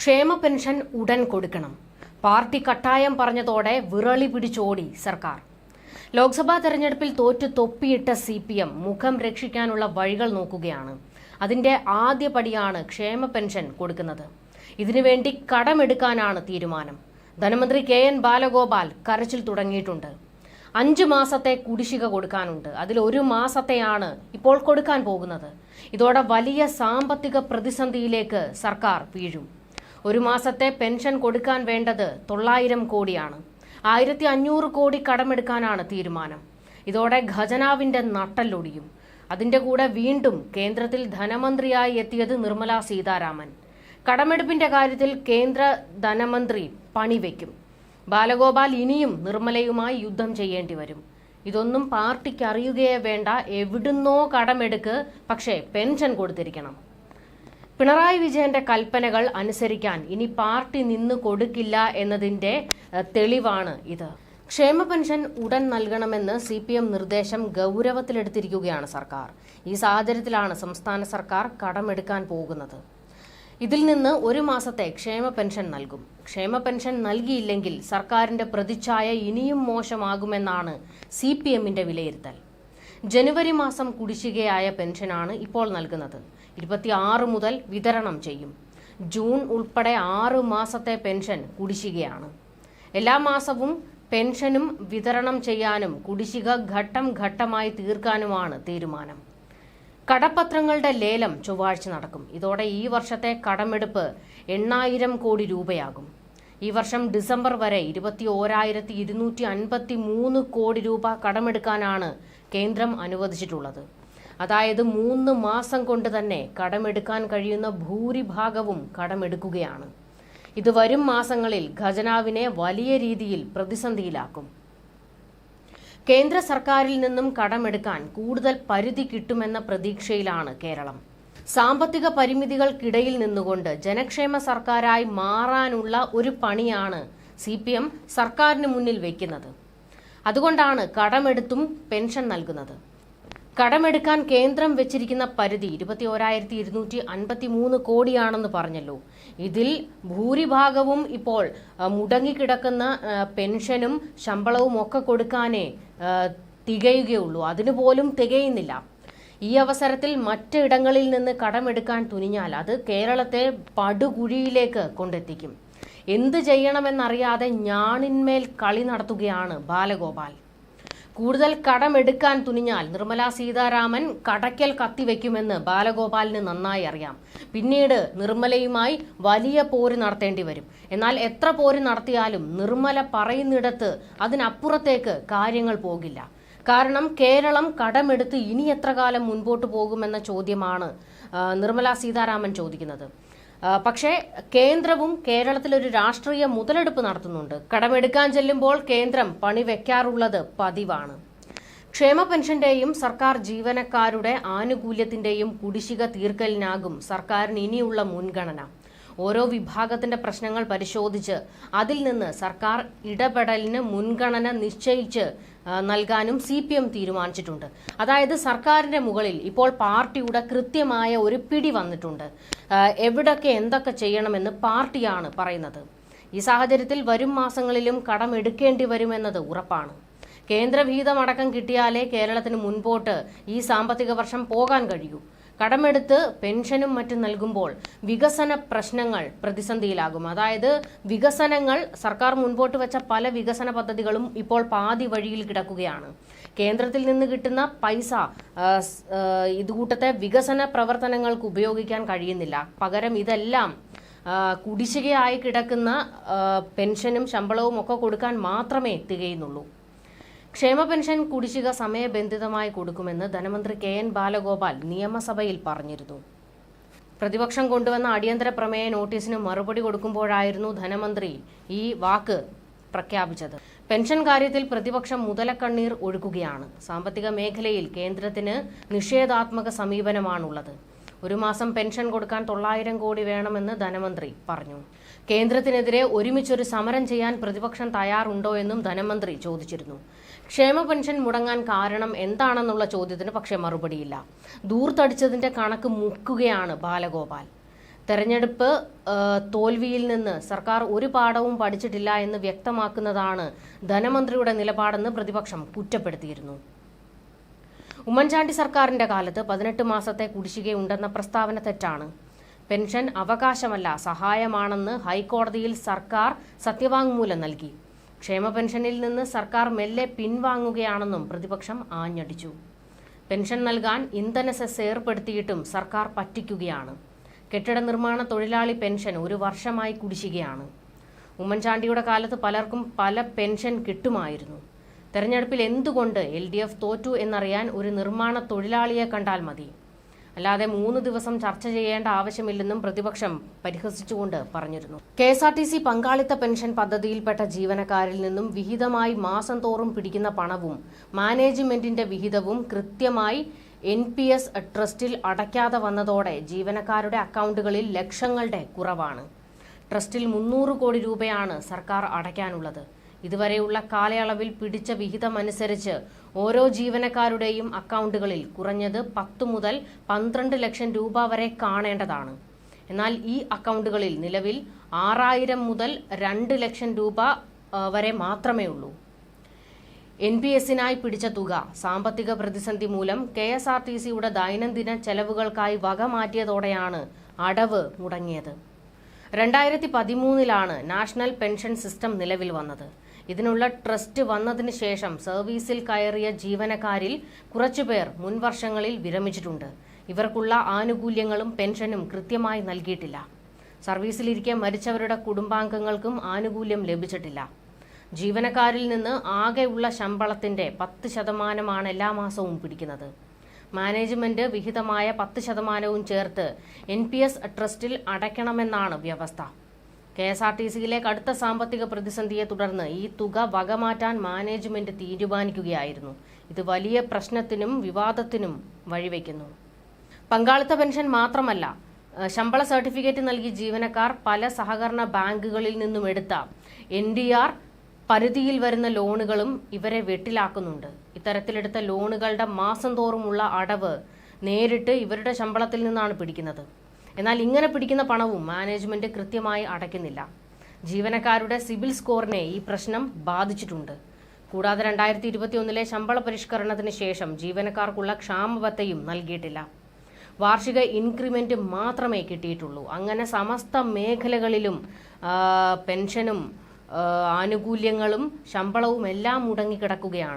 ക്ഷേമ പെൻഷൻ ഉടൻ കൊടുക്കണം. പാർട്ടി കട്ടായം പറഞ്ഞതോടെ വിറളി പിടിച്ചോടി സർക്കാർ. ലോക്സഭാ തെരഞ്ഞെടുപ്പിൽ തോറ്റു തൊപ്പിയിട്ട സി പി എം മുഖം രക്ഷിക്കാനുള്ള വഴികൾ നോക്കുകയാണ്. അതിന്റെ ആദ്യ പടിയാണ് ക്ഷേമ പെൻഷൻ കൊടുക്കുന്നത്. ഇതിനുവേണ്ടി കടമെടുക്കാനാണ് തീരുമാനം. ധനമന്ത്രി കെ എൻ ബാലഗോപാൽ കരച്ചിൽ തുടങ്ങിയിട്ടുണ്ട്. അഞ്ച് മാസത്തെ കുടിശ്ശിക കൊടുക്കാനുണ്ട്. അതിൽ ഒരു മാസത്തെയാണ് ഇപ്പോൾ കൊടുക്കാൻ പോകുന്നത്. ഇതോടെ വലിയ സാമ്പത്തിക പ്രതിസന്ധിയിലേക്ക് സർക്കാർ വീഴും. ഒരു മാസത്തെ പെൻഷൻ കൊടുക്കാൻ വേണ്ടത് തൊള്ളായിരം കോടിയാണ്. ആയിരത്തി അഞ്ഞൂറ് കോടി കടമെടുക്കാനാണ് തീരുമാനം. ഇതോടെ ഖജനാവിന്റെ നട്ടല്ലൊടിയും അതിന്റെ കൂടെ വീണ്ടും കേന്ദ്രത്തിൽ ധനമന്ത്രിയായി എത്തിയത് നിർമ്മല സീതാരാമൻ. കടമെടുപ്പിന്റെ കാര്യത്തിൽ കേന്ദ്ര ധനമന്ത്രി പണിവെക്കും ബാലഗോപാൽ ഇനിയും നിർമ്മലയുമായി യുദ്ധം ചെയ്യേണ്ടി വരും. ഇതൊന്നും പാർട്ടിക്ക് അറിയുകയേ വേണ്ട. എവിടുന്നോ കടമെടുക്ക്. പക്ഷേ പെൻഷൻ കൊടുത്തിരിക്കണം. പിണറായി വിജയന്റെ കൽപ്പനകൾ അനുസരിക്കാൻ ഇനി പാർട്ടി നിന്ന് കൊടുക്കില്ല എന്നതിന്റെ തെളിവാണ് ഇത്. ക്ഷേമ പെൻഷൻ ഉടൻ നൽകണമെന്ന് സി പി എം നിർദ്ദേശം ഗൗരവത്തിലെടുത്തിരിക്കുകയാണ് സർക്കാർ. ഈ സാഹചര്യത്തിലാണ് സംസ്ഥാന സർക്കാർ കടമെടുക്കാൻ പോകുന്നത്. ഇതിൽ നിന്ന് ഒരു മാസത്തെ ക്ഷേമ പെൻഷൻ നൽകും. ക്ഷേമ പെൻഷൻ നൽകിയില്ലെങ്കിൽ സർക്കാരിന്റെ പ്രതിച്ഛായ ഇനിയും മോശമാകുമെന്നാണ് സി പി എമ്മിന്റെ വിലയിരുത്തൽ. ജനുവരി മാസം കുടിശ്ശികയായ പെൻഷനാണ് ഇപ്പോൾ നൽകുന്നത്. ഇരുപത്തിയാറ് മുതൽ വിതരണം ചെയ്യും. ജൂൺ ഉൾപ്പെടെ ആറ് മാസത്തെ പെൻഷൻ കുടിശ്ശികയാണ്. എല്ലാ മാസവും പെൻഷനും വിതരണം ചെയ്യാനും കുടിശ്ശിക ഘട്ടം ഘട്ടമായി തീർക്കാനുമാണ് തീരുമാനം. കടപ്പത്രങ്ങളുടെ ലേലം ചൊവ്വാഴ്ച നടക്കും. ഇതോടെ ഈ വർഷത്തെ കടമെടുപ്പ് എണ്ണായിരം കോടി രൂപയാകും. ഈ വർഷം ഡിസംബർ വരെ ഇരുപത്തി ഓരായിരത്തി ഇരുന്നൂറ്റി അൻപത്തി മൂന്ന് കോടി രൂപ കടമെടുക്കാനാണ് കേന്ദ്രം അനുവദിച്ചിട്ടുള്ളത്. അതായത് മൂന്ന് മാസം കൊണ്ട് തന്നെ കടമെടുക്കാൻ കഴിയുന്ന ഭൂരിഭാഗവും കടമെടുക്കുകയാണ്. ഇത് വരും മാസങ്ങളിൽ ഖജനാവിനെ വലിയ രീതിയിൽ പ്രതിസന്ധിയിലാക്കും. കേന്ദ്ര സർക്കാരിൽ നിന്നും കടമെടുക്കാൻ കൂടുതൽ പരിധി കിട്ടുമെന്ന പ്രതീക്ഷയിലാണ് കേരളം. സാമ്പത്തിക പരിമിതികൾക്കിടയിൽ നിന്നുകൊണ്ട് ജനക്ഷേമ സർക്കാരായി മാറാനുള്ള ഒരു പണിയാണ് സി പി എം സർക്കാരിന് മുന്നിൽ വയ്ക്കുന്നത് അതുകൊണ്ടാണ് കടമെടുത്തും പെൻഷൻ നൽകുന്നത്. കടമെടുക്കാൻ കേന്ദ്രം വെച്ചിരിക്കുന്ന പരിധി ഇരുപത്തി ഓരായിരത്തി ഇരുന്നൂറ്റി അൻപത്തി മൂന്ന് കോടിയാണെന്ന് പറഞ്ഞല്ലോ. ഇതിൽ ഭൂരിഭാഗവും ഇപ്പോൾ മുടങ്ങിക്കിടക്കുന്ന പെൻഷനും ശമ്പളവും ഒക്കെ കൊടുക്കാനേ തികയുകയുള്ളൂ. അതിനു പോലും തികയുന്നില്ല. ഈ അവസരത്തിൽ മറ്റിടങ്ങളിൽ നിന്ന് കടമെടുക്കാൻ തുനിഞ്ഞാൽ അത് കേരളത്തെ പടുകുഴിയിലേക്ക് കൊണ്ടെത്തിക്കും. എന്ത് ചെയ്യണമെന്നറിയാതെ ഞാണിന്മേൽ കളി നടത്തുകയാണ് ബാലഗോപാൽ. കൂടുതൽ കടമെടുക്കാൻ തുനിഞ്ഞാൽ നിർമ്മല സീതാരാമൻ കടയ്ക്കൽ കത്തിവെക്കുമെന്ന് ബാലഗോപാലിന് നന്നായി അറിയാം. പിന്നീട് നിർമ്മലയുമായി വലിയ പോര് നടത്തേണ്ടി വരും. എന്നാൽ എത്ര പോര് നടത്തിയാലും നിർമ്മല പറയുന്നിടത്ത് അതിനപ്പുറത്തേക്ക് കാര്യങ്ങൾ പോകില്ല. കാരണം കേരളം കടമെടുത്ത് ഇനി എത്ര കാലം മുൻപോട്ട് പോകുമെന്ന ചോദ്യമാണ് നിർമ്മലാ സീതാരാമൻ ചോദിക്കുന്നത്. പക്ഷേ കേന്ദ്രവും കേരളത്തിൽ ഒരു രാഷ്ട്രീയ മുതലെടുപ്പ് നടത്തുന്നുണ്ട്. കടമെടുക്കാൻ ചെല്ലുമ്പോൾ കേന്ദ്രം പണി വെക്കാറുള്ളത് പതിവാണ്. ക്ഷേമ പെൻഷന്റെയും സർക്കാർ ജീവനക്കാരുടെ ആനുകൂല്യത്തിന്റെയും കുടിശ്ശിക തീർക്കലിനാകും സർക്കാരിന് ഇനിയുള്ള മുൻഗണന. ഓരോ വിഭാഗത്തിന്റെ പ്രശ്നങ്ങൾ പരിശോധിച്ച് അതിൽ നിന്ന് സർക്കാർ ഇടപെടലിന് മുൻഗണന നിശ്ചയിച്ച് നൽകാനും സി പി എം തീരുമാനിച്ചിട്ടുണ്ട്. അതായത് സർക്കാരിന്റെ മുകളിൽ ഇപ്പോൾ പാർട്ടിയുടെ കൃത്യമായ ഒരു പിടി വന്നിട്ടുണ്ട്. എവിടൊക്കെ എന്തൊക്കെ ചെയ്യണമെന്ന് പാർട്ടിയാണ് പറയുന്നത്. ഈ സാഹചര്യത്തിൽ വരും മാസങ്ങളിലും കടം എടുക്കേണ്ടി വരുമെന്നത് ഉറപ്പാണ്. കേന്ദ്രവിഹിതമടക്കം കിട്ടിയാലേ കേരളത്തിന് മുൻപോട്ട് ഈ സാമ്പത്തിക വർഷം പോകാൻ കഴിയൂ. കടമെടുത്ത് പെൻഷനും മറ്റും നൽകുമ്പോൾ വികസന പ്രശ്നങ്ങൾ പ്രതിസന്ധിയിലാകും. അതായത് വികസനങ്ങൾ സർക്കാർ മുൻപോട്ട് വെച്ച പല വികസന പദ്ധതികളും ഇപ്പോൾ പാതി വഴിയിൽ കിടക്കുകയാണ്. കേന്ദ്രത്തിൽ നിന്ന് കിട്ടുന്ന പൈസ ഇതുകൂട്ടത്തെ വികസന പ്രവർത്തനങ്ങൾക്ക് ഉപയോഗിക്കാൻ കഴിയുന്നില്ല. പകരം ഇതെല്ലാം കുടിശ്ശികയായി കിടക്കുന്ന പെൻഷനും ശമ്പളവും ഒക്കെ കൊടുക്കാൻ മാത്രമേ തികയുന്നുള്ളൂ. ക്ഷേമ പെൻഷൻ കുടിശ്ശിക സമയബന്ധിതമായി കൊടുക്കുമെന്ന് ധനമന്ത്രി കെ എൻ ബാലഗോപാൽ നിയമസഭയിൽ പറഞ്ഞിരുന്നു. പ്രതിപക്ഷം കൊണ്ടുവന്ന അടിയന്തര പ്രമേയ നോട്ടീസിന് മറുപടി കൊടുക്കുമ്പോഴായിരുന്നു ധനമന്ത്രി ഈ വാക്ക് പ്രഖ്യാപിച്ചത്. പെൻഷൻ കാര്യത്തിൽ പ്രതിപക്ഷം മുതലക്കണ്ണീർ ഒഴുക്കുകയാണ്. സാമ്പത്തിക മേഖലയിൽ കേന്ദ്രത്തിന് നിഷേധാത്മക സമീപനമാണുള്ളത്. ഒരു മാസം പെൻഷൻ കൊടുക്കാൻ തൊള്ളായിരം കോടി വേണമെന്ന് ധനമന്ത്രി പറഞ്ഞു. കേന്ദ്രത്തിനെതിരെ ഒരുമിച്ചൊരു സമരം ചെയ്യാൻ പ്രതിപക്ഷം തയ്യാറുണ്ടോ എന്നും ധനമന്ത്രി ചോദിച്ചിരുന്നു. ക്ഷേമ പെൻഷൻ മുടങ്ങാൻ കാരണം എന്താണെന്നുള്ള ചോദ്യത്തിന് പക്ഷേ മറുപടിയില്ല. ദൂർത്തടിച്ചതിന്റെ കണക്ക് മുക്കുകയാണ് ബാലഗോപാൽ. തെരഞ്ഞെടുപ്പ് തോൽവിയിൽ നിന്ന് സർക്കാർ ഒരു പാഠവും പഠിച്ചിട്ടില്ല എന്ന് വ്യക്തമാക്കുന്നതാണ് ധനമന്ത്രിയുടെ നിലപാടെന്ന് പ്രതിപക്ഷം കുറ്റപ്പെടുത്തിയിരുന്നു. ഉമ്മൻചാണ്ടി സർക്കാരിന്റെ കാലത്ത് പതിനെട്ട് മാസത്തെ കുടിശ്ശികയുണ്ടെന്ന പ്രസ്താവന തെറ്റാണ്. പെൻഷൻ അവകാശമല്ല സഹായമാണെന്ന് ഹൈക്കോടതിയിൽ സർക്കാർ സത്യവാങ്മൂലം നൽകി. ക്ഷേമ പെൻഷനിൽ നിന്ന് സർക്കാർ മെല്ലെ പിൻവാങ്ങുകയാണെന്നും പ്രതിപക്ഷം ആഞ്ഞടിച്ചു. പെൻഷൻ നൽകാൻ ഇന്ധന സെസ് ഏർപ്പെടുത്തിയിട്ടും സർക്കാർ പറ്റിക്കുകയാണ്. കെട്ടിട നിർമ്മാണ തൊഴിലാളി പെൻഷൻ ഒരു വർഷമായി കുടിശ്ശികയാണ്. ഉമ്മൻചാണ്ടിയുടെ കാലത്ത് പലർക്കും പല പെൻഷൻ കിട്ടുമായിരുന്നു. തെരഞ്ഞെടുപ്പിൽ എന്തുകൊണ്ട് എൽ ഡി എഫ് തോറ്റു എന്നറിയാൻ ഒരു നിർമ്മാണ തൊഴിലാളിയെ കണ്ടാൽ മതി? അല്ലാതെ മൂന്ന് ദിവസം ചർച്ച ചെയ്യേണ്ട ആവശ്യമില്ലെന്നും പ്രതിപക്ഷം പരിഹസിച്ചുകൊണ്ട് പറഞ്ഞിരുന്നു. K S R T C പങ്കാളിത്ത പെൻഷൻ പദ്ധതിയിൽപ്പെട്ട ജീവനക്കാരിൽ നിന്നും വിഹിതമായി മാസം തോറും പിടിക്കുന്ന പണവും മാനേജ്മെന്റിന്റെ വിഹിതവും കൃത്യമായി എൻ പി എസ് ട്രസ്റ്റിൽ അടയ്ക്കാതെ വന്നതോടെ ജീവനക്കാരുടെ അക്കൗണ്ടുകളിൽ ലക്ഷങ്ങളുടെ കുറവാണ്. ട്രസ്റ്റിൽ മുന്നൂറ് കോടി രൂപയാണ് സർക്കാർ അടയ്ക്കാനുള്ളത്. ഇതുവരെയുള്ള കാലയളവിൽ പിടിച്ച വിഹിതമനുസരിച്ച് ഓരോ ജീവനക്കാരുടെയും അക്കൗണ്ടുകളിൽ കുറഞ്ഞത് പത്ത് മുതൽ പന്ത്രണ്ട് ലക്ഷം രൂപ വരെ കാണേണ്ടതാണ്. എന്നാൽ ഈ അക്കൗണ്ടുകളിൽ നിലവിൽ ആറായിരം മുതൽ രണ്ട് ലക്ഷം രൂപ വരെ മാത്രമേ ഉള്ളൂ. എൻ പി എസിനായി പിടിച്ച തുക സാമ്പത്തിക പ്രതിസന്ധി മൂലം കെ എസ് ആർ ടി സിയുടെ ദൈനംദിന ചെലവുകൾക്കായി വക മാറ്റിയതോടെയാണ് അടവ് മുടങ്ങിയത്. രണ്ടായിരത്തി പതിമൂന്നിലാണ് നാഷണൽ പെൻഷൻ സിസ്റ്റം നിലവിൽ വന്നത്. ഇതിനുള്ള ട്രസ്റ്റ് വന്നതിന് ശേഷം സർവീസിൽ കയറിയ ജീവനക്കാരിൽ കുറച്ചുപേർ മുൻവർഷങ്ങളിൽ വിരമിച്ചിട്ടുണ്ട്. ഇവർക്കുള്ള ആനുകൂല്യങ്ങളും പെൻഷനും കൃത്യമായി നൽകിയിട്ടില്ല. സർവീസിലിരിക്കെ മരിച്ചവരുടെ കുടുംബാംഗങ്ങൾക്കും ആനുകൂല്യം ലഭിച്ചിട്ടില്ല. ജീവനക്കാരിൽ നിന്ന് ആകെയുള്ള ശമ്പളത്തിന്റെ പത്ത് ശതമാനമാണ് എല്ലാ മാസവും പിടിക്കുന്നത്. മാനേജ്മെന്റ് വിഹിതമായ പത്ത് ശതമാനവും ചേർത്ത് എൻ പി എസ് ട്രസ്റ്റിൽ അടയ്ക്കണമെന്നാണ് വ്യവസ്ഥ. കെ എസ് ആർ ടി സിയിലെ കടുത്ത സാമ്പത്തിക പ്രതിസന്ധിയെ തുടർന്ന് ഈ തുക വകമാറ്റാൻ മാനേജ്മെന്റ് തീരുമാനിക്കുകയായിരുന്നു. ഇത് വലിയ പ്രശ്നത്തിനും വിവാദത്തിനും വഴിവെക്കുന്നു. പങ്കാളിത്ത പെൻഷൻ മാത്രമല്ല ശമ്പള സർട്ടിഫിക്കറ്റ് നൽകി ജീവനക്കാർ പല സഹകരണ ബാങ്കുകളിൽ നിന്നും എടുത്ത എൻ ഡി ആർ പരിധിയിൽ വരുന്ന ലോണുകളും ഇവരെ വെട്ടിലാക്കുന്നുണ്ട്. ഇത്തരത്തിലെടുത്ത ലോണുകളുടെ മാസം തോറുമുള്ള അടവ് നേരിട്ട് ഇവരുടെ ശമ്പളത്തിൽ നിന്നാണ് പിടിക്കുന്നത്. എന്നാൽ ഇങ്ങനെ പിടിക്കുന്ന പണവും മാനേജ്മെന്റ് കൃത്യമായി അടയ്ക്കുന്നില്ല. ജീവനക്കാരുടെ സിവിൽ സ്കോറിനെ ഈ പ്രശ്നം ബാധിച്ചിട്ടുണ്ട്. കൂടാതെ രണ്ടായിരത്തി ഇരുപത്തിയൊന്നിലെ ശമ്പള പരിഷ്കരണത്തിന് ശേഷം ജീവനക്കാർക്കുള്ള ക്ഷാമബത്തയും നൽകിയിട്ടില്ല. വാർഷിക ഇൻക്രിമെന്റ് മാത്രമേ കിട്ടിയിട്ടുള്ളൂ. അങ്ങനെ സമസ്ത മേഖലകളിലും പെൻഷനും ആനുകൂല്യങ്ങളും ശമ്പളവും എല്ലാം മുടങ്ങിക്കിടക്കുകയാണ്.